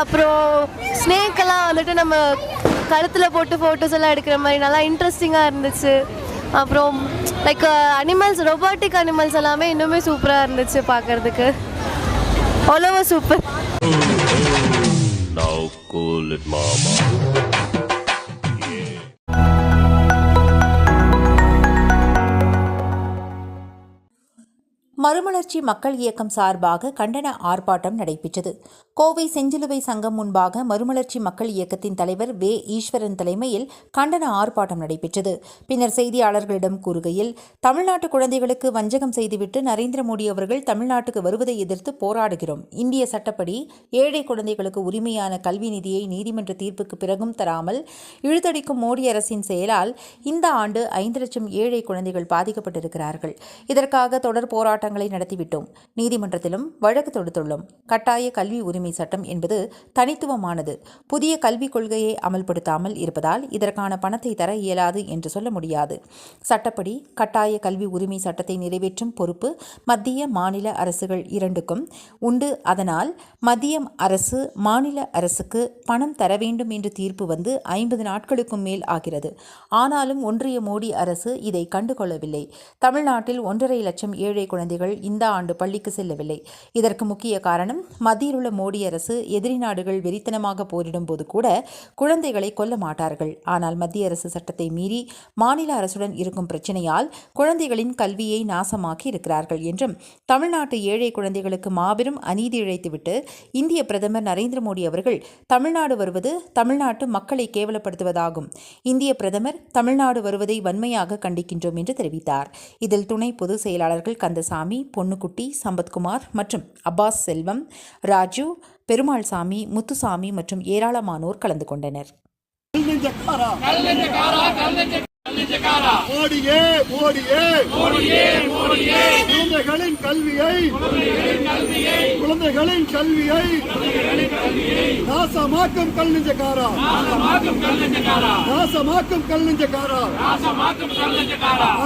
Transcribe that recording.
அப்புறம் ஸ்னேக்கெல்லாம் வந்துட்டு நம்ம கழுத்தில் போட்டு ஃபோட்டோஸ் எல்லாம் எடுக்கிற மாதிரி நல்லா இன்ட்ரெஸ்டிங்காக இருந்துச்சு. அப்புறம் லைக் அனிமல்ஸ் ரொபாட்டிக் அனிமல்ஸ் எல்லாமே இன்னுமே சூப்பராக இருந்துச்சு பார்க்கறதுக்கு. அவ்வளோ சூப்பர். மறுமலர்ச்சி மக்கள் இயக்கம் சார்பாக கண்டன ஆர்ப்பாட்டம் நடைபெற்றது. கோவை செஞ்சிலுவை சங்கம் முன்பாக மறுமலர்ச்சி மக்கள் இயக்கத்தின் தலைவர் வே. ஈஸ்வரன் தலைமையில் கண்டன ஆர்ப்பாட்டம் நடைபெற்றது. பின்னர் செய்தியாளர்களிடம் கூறுகையில் தமிழ்நாட்டு குழந்தைகளுக்கு வஞ்சகம் செய்துவிட்டு நரேந்திர மோடி அவர்கள் தமிழ்நாட்டுக்கு வருவதை எதிர்த்து போராடுகிறோம். இந்திய சட்டப்படி ஏழை குழந்தைகளுக்கு உரிமையான கல்வி நிதியை நீதிமன்ற தீர்ப்புக்கு பிறகும் தராமல் இழுத்தடிக்கும் மோடி அரசின் செயலால் இந்த ஆண்டு ஐந்து லட்சம் ஏழை குழந்தைகள் பாதிக்கப்பட்டிருக்கிறார்கள். இதற்காக தொடர் போராட்டங்களை நடத்திவிட்டோம். நீதிமன்றத்திலும் வழக்கு தொடுத்துள்ளோம். கட்டாய கல்வி உரிமை சட்டம் என்பது தனித்துவமானது. புதிய கல்விக் கொள்கையை அமல்படுத்தாமல் இருப்பதால் இதற்கான பணத்தை தர இயலாது என்று சொல்ல முடியாது. சட்டப்படி கட்டாய கல்வி உரிமை சட்டத்தை நிறைவேற்றும் பொறுப்பு மத்திய மாநில அரசுகள் இரண்டுக்கும் உண்டு. அதனால் மத்திய அரசு மாநில அரசுக்கு பணம் தர வேண்டும் என்று தீர்ப்பு வந்து ஐம்பது நாட்களுக்கும் மேல் ஆகிறது. ஆனாலும் ஒன்றிய மோடி அரசு இதை கண்டுகொள்ளவில்லை. தமிழ்நாட்டில் ஒன்றரை லட்சம் ஏழை குழந்தைகள் இந்த ஆண்டு பள்ளிக்கு செல்லவில்லை. இதற்கு முக்கிய காரணம் மத்தியில் உள்ள மோடி அரசு எதிரி நாடுகள் வெறித்தனமாக போரிடும் போது கூட குழந்தைகளை கொல்ல மாட்டார்கள். ஆனால் மத்திய அரசு சட்டத்தை மீறி மாநில அரசுடன் இருக்கும் பிரச்சனையால் குழந்தைகளின் கல்வியை நாசமாக்கி இருக்கிறார்கள் என்றும் தமிழ்நாட்டு ஏழை குழந்தைகளுக்கு மாபெரும் அநீதி இழைத்துவிட்டு இந்திய பிரதமர் நரேந்திர மோடி அவர்கள் தமிழ்நாடு வருவது தமிழ்நாட்டு மக்களை கேவலப்படுத்துவதாகும். இந்திய பிரதமர் தமிழ்நாடு வருவதை வன்மையாக கண்டிக்கின்றோம் என்று தெரிவித்தார். இதில் துணை பொதுச் செயலாளர்கள் கந்தசாமி பொன்னுக்குட்டி சம்பத்குமார் மற்றும் அப்பாஸ் செல்வம் ராஜு பெருமாள் சாமி முத்துசாமி மற்றும் ஏராளமானோர் கலந்து கொண்டனர். மோடியே மோடியே. மோடியே குழந்தைகளின் கல்வியை. குழந்தைகளின் கல்வியை. நாசமாக்கும் கல் நெஞ்சக்காரா. நாசமாக்கும் கல் நெஞ்சக்காரா.